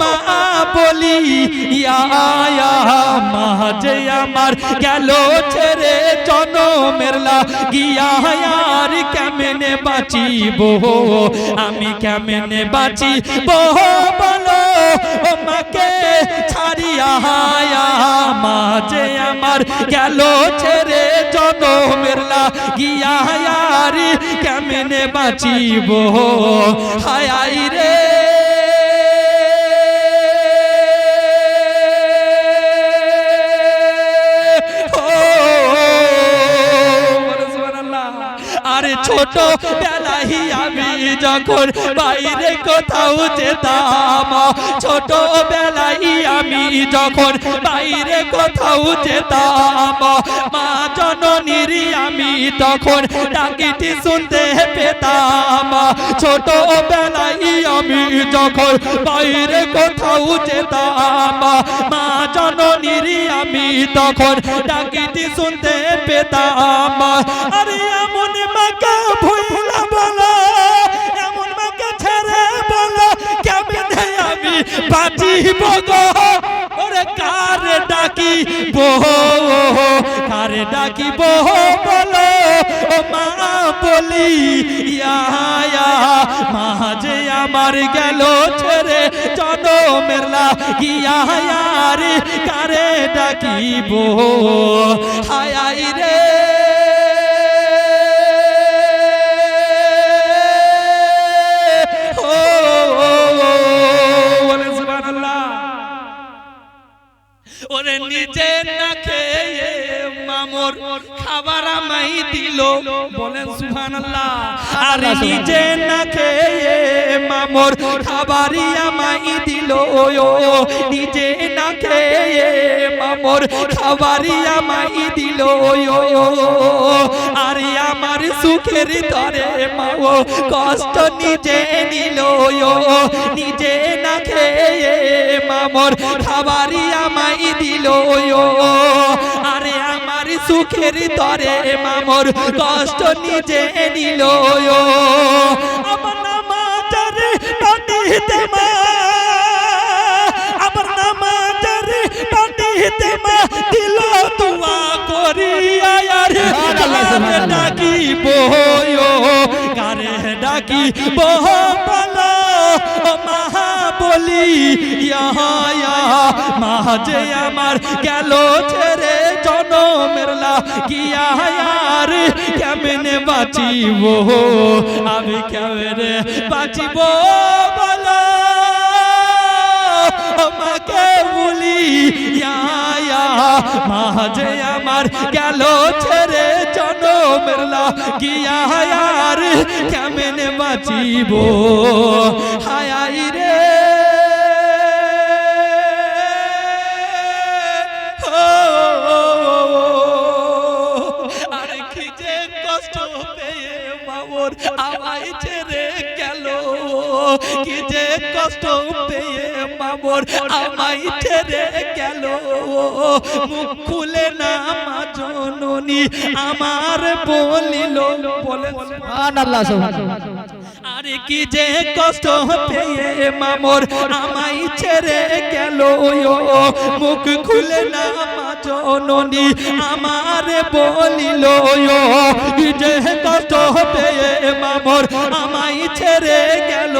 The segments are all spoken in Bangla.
মা বলি, ইয়া মাঝে আমার গেল ছেড়ে জনমের লাগিয়া, আর কেমনে বাঁচিব আমি কেমনে বাঁচিব বলো? ও মাকে ছাড়িয়া মাঝে আমার গেল ছেড়ে জনমের লাগিয়া, আর কেমনে বাঁচিব হায় রে ছোট বেলাহি আমি যখন বাইরে কোথাও যেতাম, ছোট বেলাহি আমি যখন বাইরে কোথাও যেতাম, মা জননীর আমি তখন ডাকিটি শুনতে পেতাম, ছোট বেলাহি আমি যখন বাইরে কোথাও যেতাম, মা জননীর আমি তখন ডাকিটি শুনতে পেতাম, আরে এমন মাকে বাঁচিব গো, ওরে কার ডাকি বহ কারে ডাকি বহ বলো? ও মা বলি ইয়া মাঝে আমার গেল ছেড়ে জনমের লাগিয়া রে, কারে ডাকিব হায়াই রে। মামর খাবার আমাই দিল। বলেন সুবহানাল্লাহ। আর নিজে না খেয়ে মামর খাবারই আমাই দিল। নিজে না খেয়ে মামর খাবারই আমাই দিল আরে আমার সুখের তরে মাও কষ্ট নিজে নিল নিজে না খেয়ে মামর খাবারই আমাই দিল আরে আমার সুখের তরে মামর কষ্ট নিজে নিল আমার নামাজারে পাঠিতে মা দিল তুয়া করিয়া কারে ডাকি বহো কারে ডাকি বহ বলো ও মাহা বলি মাঝে আমার গেল ছেড়ে জনমের লাগিয়া কেমনে বাঁচিব আমি কেমনে বাঁচিব বলো আমাকে বলি ইয়া মাঝে আমার গেল ছেড়ে জনমের লাগিয়া আর কেমনে বাঁচিব? হায়াই রে আমায় ছেড়ে গেল। কি যে কষ্ট পেয়ে মামর আমায় ছেড়ে গেল। মুখ খুলে না মা জননী আমার বলিল বলে সুবহানাল্লাহ সুবহানাল্লাহ। আরে কি যে কষ্ট পেয়ে মামর আমায় ছেড়ে গেল। মুখ খুলে না জননী আমার বলিল যে কষ্ট পেয়ে মামর আমায় ছেড়ে গেল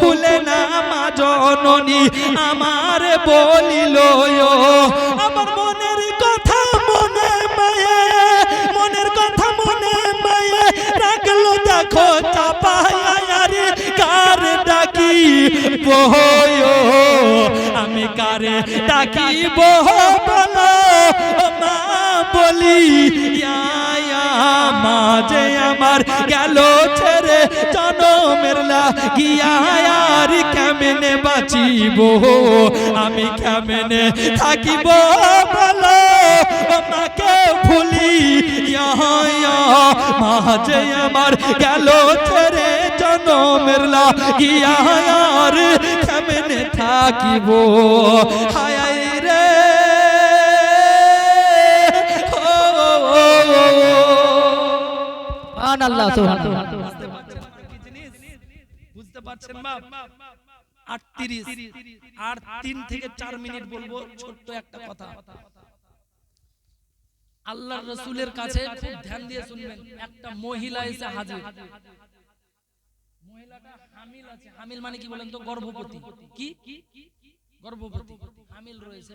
খুলে না মা জননী আমার বলিল আমার মনের কথা মনে মায়ে, মনের কথা মনে মায়ে রাখল দেখো চাপায়ারে কার ডাকি? বহো আমি কারে তাকি বহ বলো মা বলি মাঝে আমার গেল ছেড়ে জনমের লাগিয়া আর কেমনে বাঁচিব? আমি কেমনে থাকিব? বলো মাকে ভুলি মাঝে আমার গেল ছেড়ে জনমের লাগিয়া কেমনে থাকিব? হায় রে। সুবহানাল্লাহ বুঝতে পারছেন আটত্রিশ। আর তিন থেকে চার মিনিট বলব ছোট্ট একটা কথা। আল্লাহ রসুলের কাছে খুব ধ্যান দিয়ে শুনবেন একটা মহিলা এসে হাজির। মহিলাটা হামিল আছে। হামিল মানে কি বলেন তো? গর্ভবতী। কি? গর্ভবতী। হামিল রয়েছে।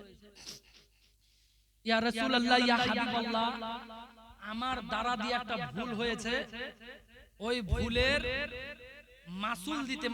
ইয়া রাসূলুল্লাহ ইয়া হাবিবাল্লাহ আমার দ্বারা দিয়ে একটা ভুল হয়েছে। ওই ভুলের মাসুল দিতে